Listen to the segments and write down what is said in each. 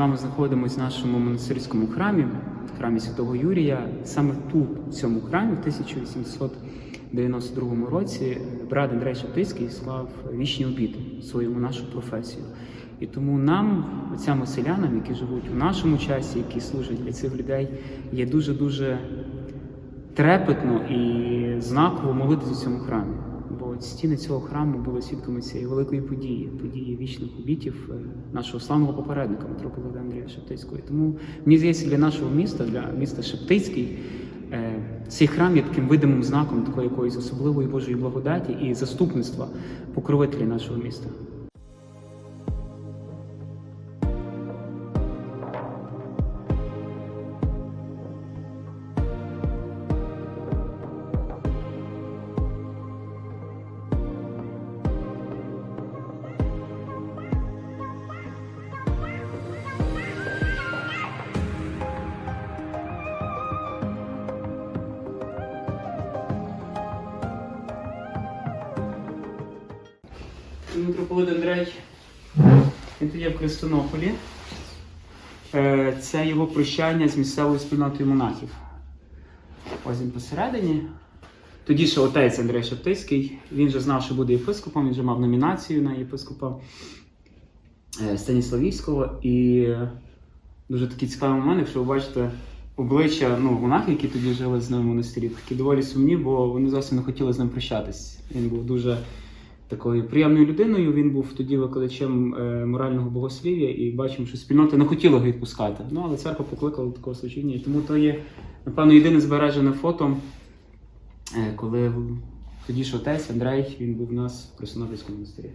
вами знаходимося в нашому монастирському храмі, храмі Святого Юрія. Саме тут, в цьому храмі, в 1892 році, брат Андрей Шептицький склав вічні обіти своєму нашу професію. І тому нам, отцям оселянам, які живуть у нашому часі, які служать для цих людей, є дуже дуже трепетно і знаково молитися в цьому храмі. Стіни цього храму були свідками цієї великої події, події вічних обітів е, нашого славного попередника митрополита Андрія Шептицького. Тому мені здається, для нашого міста, для міста Шептицький, е, цей храм є таким видимим знаком такої якоїсь особливої Божої благодаті і заступництва покровителі нашого міста. Митрополит Андрей, він тут є в Христонополі. Е, Це його прощання з місцевою спільнотою монахів. Ось він посередині. Тоді ще отець Андрей Шептицький. Він же знав, що буде єпископом, він вже мав номінацію на єпископа е, Станіславівського. І дуже такий цікавий момент, якщо ви бачите обличчя ну, монахів, які тоді жили з ним в монастирі, такі доволі сумні, бо вони зовсім не хотіли з ним прощатись. Він був дуже такою приємною людиною. Він був тоді викладачем е, морального богослів'я і бачимо, що спільнота не хотіла його відпускати. Ну але церква покликала такого служіння. Тому то є, напевно, єдине збережене фото, е, коли тоді ж отець Андрей він був у нас в Краснопільському монастирі.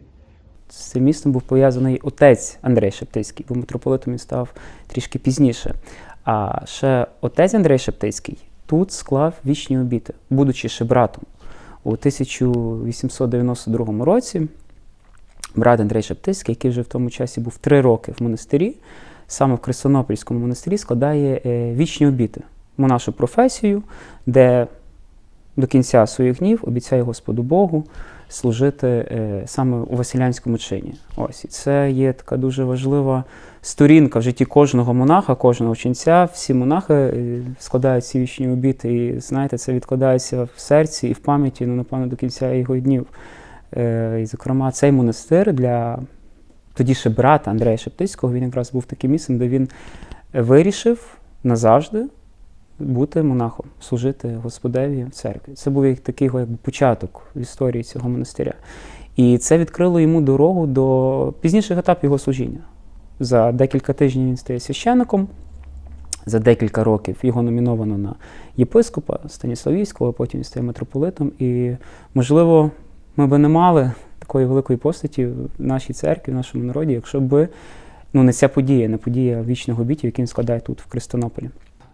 З цим містом був пов'язаний отець Андрей Шептицький, бо митрополитом він став трішки пізніше. А ще отець Андрей Шептицький тут склав вічні обіти, будучи ще братом. У 1892 році брат Андрей Шептицький, який вже в тому часі був три роки в монастирі, саме в Крисонопільському монастирі, складає е, вічні обіти, монашу професію, де до кінця своїх днів обіцяє Господу Богу служити е, саме у Василянському чині. Ось і це є така дуже важлива сторінка в житті кожного монаха, кожного ченця. Всі монахи е, складають ці вічні обіти, і знаєте, це відкладається в серці і в пам'яті, ну, напевно, до кінця його днів. Е, І, зокрема, цей монастир для тоді ще брата Андрея Шептицького, він якраз був таким місцем, де він вирішив назавжди бути монахом, служити Господеві в церкві. Це був як такий якби, початок в історії цього монастиря. І це відкрило йому дорогу до пізніших етапів його служіння. За декілька тижнів він стає священником. За декілька років його номіновано на єпископа Станіславівського, потім він стає митрополитом. І, можливо, ми би не мали такої великої постаті в нашій церкві, в нашому народі, якщо б ну, не ця подія, не подія вічного обітів, який він складає тут, в Кристонополі.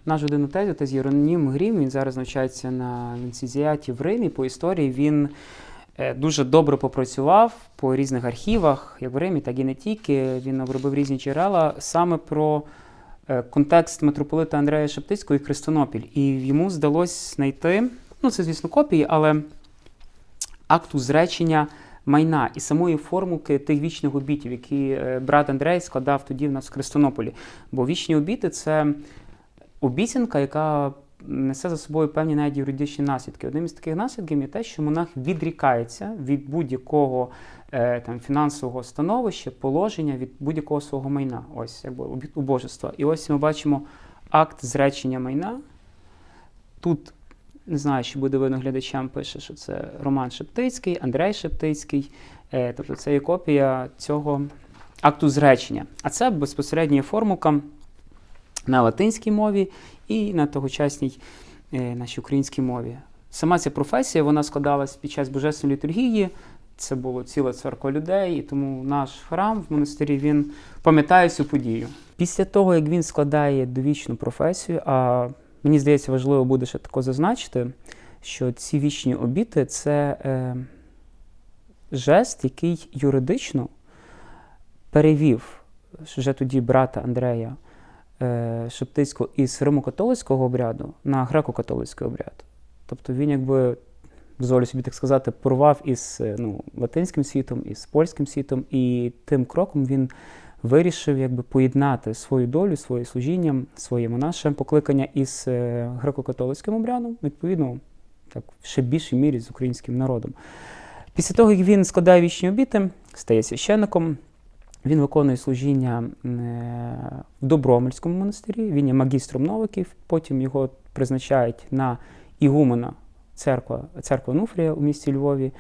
Наш один отець, отець Єронім Грім, він зараз навчається на ліцензіаті в Римі по історії. Він е, дуже добре попрацював по різних архівах, як в Римі, так і не тільки. Він обробив різні джерела саме про е, контекст митрополита Андрея Шептицького і Христонопіль. І йому здалось знайти, ну це, звісно, копії, але акту зречення майна і самої формулки тих вічних обітів, які е, брат Андрей складав тоді в нас в Христонополі. Бо вічні обіти це обіцянка, яка несе за собою певні навіть юридичні наслідки. Одним із таких наслідків є те, що монах відрікається від будь-якого е, там фінансового становища, положення, від будь-якого свого майна. Ось якби убожества. І ось ми бачимо акт зречення майна. Тут не знаю, чи буде видно глядачам, пише, що це Роман Шептицький, Андрей Шептицький. Е, тобто це є копія цього акту зречення. А це безпосередньо є формулка на латинській мові і на тогочасній е, нашій українській мові. Сама ця професія вона складалась під час божественної літургії. Це було ціла церква людей, і тому наш храм в монастирі він пам'ятає цю подію. Після того, як він складає довічну професію, а мені здається, важливо буде ще тако зазначити, що ці вічні обіти це е, жест, який юридично перевів вже тоді брата Андрея Шептицького із римокатолицького обряду на греко-католицький обряд. Тобто він, якби, дозволю собі так сказати, порвав із е, ну, латинським світом, із польським світом, і тим кроком він вирішив якби поєднати свою долю, своє служіння, своє монаше покликання із е, греко-католицьким обрядом, відповідно, так в ще більшій мірі з українським народом. Після того, як він складає вічні обіти, стає священником, він виконує служіння е, в Добромельському монастирі, він є магістром новиків, потім його призначають на ігумена церква, церква Нуфрія у місті Львові.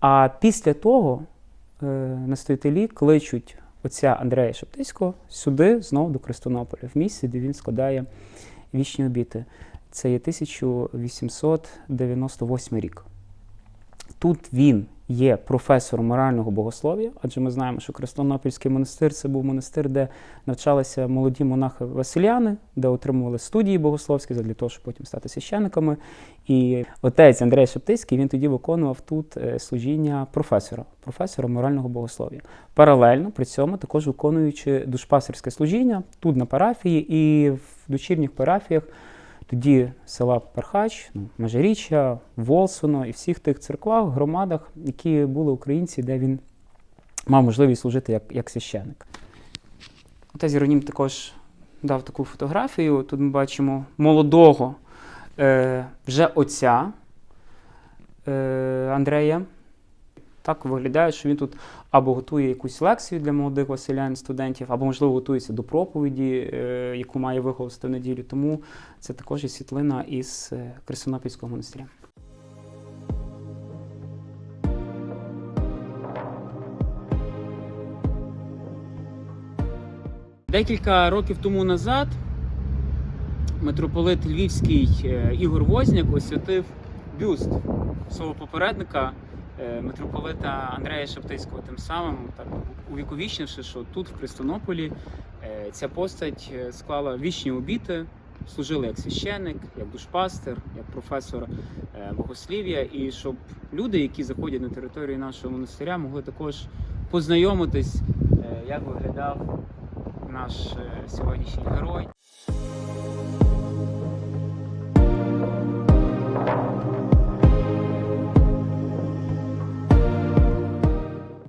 А після того е, настоятелі кличуть отця Андрея Шептицького сюди, знову до Крестонополя, в місці, де він складає вічні обіти. Це є 1898 рік. Тут він є професором морального богослов'я, адже ми знаємо, що Крестонопільський монастир це був монастир, де навчалися молоді монахи Василяни, де отримували студії богословські для того, щоб потім стати священниками. І отець Андрей Шептицький він тоді виконував тут е, служіння професора, професора морального богослов'я. Паралельно при цьому також виконуючи душпасерське служіння тут на парафії і в дочірніх парафіях тоді села Перхач, ну, Межиріччя, Волсоно і всіх тих церквах, громадах, які були українці, де він мав можливість служити як, як священник. Отець Єронім також дав таку фотографію. Тут ми бачимо молодого е, вже отця е, Андрея. Так виглядає, що він тут або готує якусь лекцію для молодих василян, студентів, або, можливо, готується до проповіді, е, яку має виголосити в неділю. Тому це також є світлина із е, Крисонопільського монастиря. Декілька років тому назад митрополит Львівський е, Ігор Возняк освятив бюст свого попередника митрополита Андрея Шептицького, тим самим так увіковічнивши, що тут, в Христонополі, е, ця постать е, склала вічні обіти, служили як священник, як душпастер, як професор е, богослів'я, і щоб люди, які заходять на територію нашого монастиря, могли також познайомитись, е, як виглядав наш е, сьогоднішній герой.